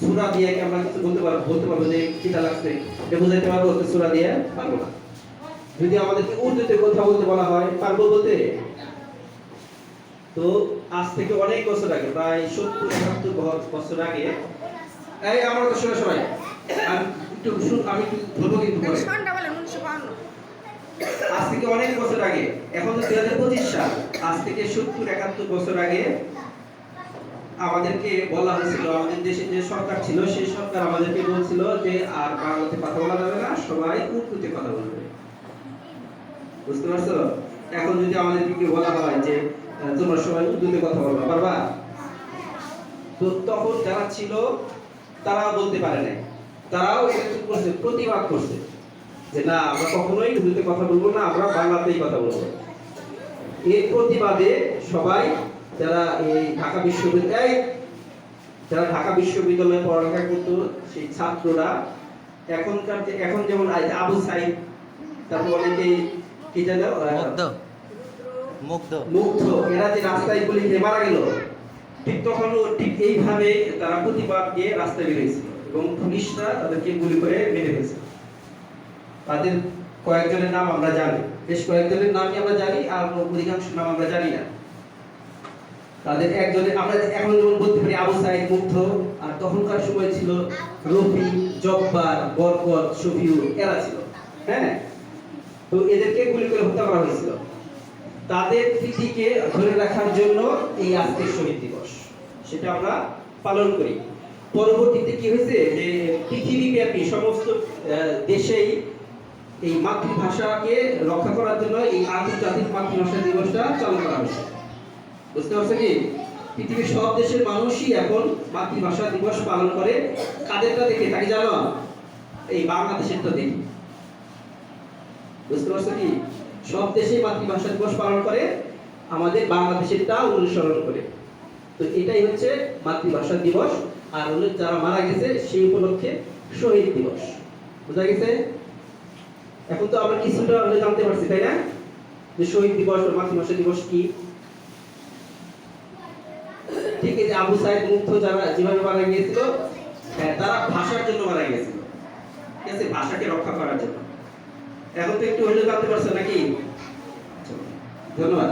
সূরা দিয়ে কি আমরা কিছু বলতে পারব বলতে পারব যে কিটা লাগছে? এটা বুঝাইতে পারব তো সূরা দিয়ে পারব না। যদি আমাদেরকে উর্দুতে কথা বলতে বলা হয় পারব বলতে? তো আজ থেকে অনেক বছর আগে প্রায় সত্তর একাত্তর বছর আগে এই আমরা তো সবাই সবাই। আমি একটু শুন আমি ধরবো কিন্তু আজ থেকে অনেক বছর আগে এখন তো দুই হাজার পঁচিশ সাল। আজ থেকে সত্তর একাত্তর বছর আগে আমাদেরকে বলা হয়েছিল, আমাদের দেশে যে সরকার ছিল, সেই সরকার আমাদেরকে বলছিল যে আর বাংলাতে কথা বলা যাবে না, সবাই উর্দুতে কথা বলবে। বুঝতে পারছ? এখন যদি আমাদেরকে বলা হয় যে তোমরা সবাই উর্দুতে কথা বলবা, পারবা? তো তখন যারা ছিল, তারাও বলতে পারে নাই। তারাও এটা করছে, প্রতিবাদ করছে যে, না, আমরা কখনোই উর্দুতে কথা বলব না, আমরা বাংলাতেই কথা বলব। এর প্রতিবাদে সবাই যারা এই ঢাকা বিশ্ববিদ্যালয় যারা ঢাকা বিশ্ববিদ্যালয়ে পড়ালেখা করতো সেই ছাত্ররা এখনকার যে- এখন যেমন আই- আবু সাইদ তারপর অনেকেই কি জানো মুগ্ধ। মুগ্ধ। এরা যে রাস্তায় গুলি মারা গেল ঠিক তখন ঠিক এইভাবে তারা প্রতিবাদ দিয়ে রাস্তায় বেরিয়েছিল এবং পুলিশরা তাদেরকে গুলি করে মেরে ফেলছে। তাদের কয়েকজনের নাম আমরা জানি। বেশ কয়েকজনের নামই আমরা জানি আর অধিকাংশ নাম আমরা জানি না। তাদের একজনের আমরা এখন যেমন বলতে পারি আবু সাইদ মুগ্ধ, আর তখনকার সময় ছিল রফি, জব্বার, বরকত, শফিউল, এরা ছিল। হ্যাঁ? তো এদেরকে গুলি করে হত্যা করা হয়েছিল। তাদের স্মৃতিকে ধরে রাখার জন্য এই আজকের শহীদ দিবস। সেটা আমরা পালন করি। পরবর্তীতে কি হয়েছে যে পৃথিবীব্যাপী সমস্ত দেশেই এই মাতৃভাষাকে রক্ষা করার জন্য এই আন্তর্জাতিক মাতৃভাষা দিবসটা চালু করা হয়েছে। বুঝতে পারছ কি? পৃথিবীর সব দেশের মানুষই এখন মাতৃভাষা দিবস পালন করে। কাদেরটা দেখে তাকে জানো? এই বাংলাদেশেরটা দেখি বুঝতে পারছ কি? সব দেশেই মাতৃভাষা দিবস পালন করে, আমাদের বাংলাদেশেরটা অনুসরণ করে। তো এটাই হচ্ছে মাতৃভাষা দিবস। আর হলো যারা মারা গেছে, সেই উপলক্ষে শহীদ দিবস। বুঝা গেছে? এখন তো আমরা কিছুটা জানতে পারছি, তাই না? যে শহীদ দিবস বা মাতৃভাষা দিবস কি? ঠিক আছে আবু সাইদ মুক্ত যারা যেভাবে মারা গিয়েছিল হ্যাঁ, তারা ভাষার জন্য মারা গিয়েছিল ঠিক আছে ভাষাকে রক্ষা করার জন্য। এখন তো একটু হলে জানতে পারছ নাকি? ধন্যবাদ।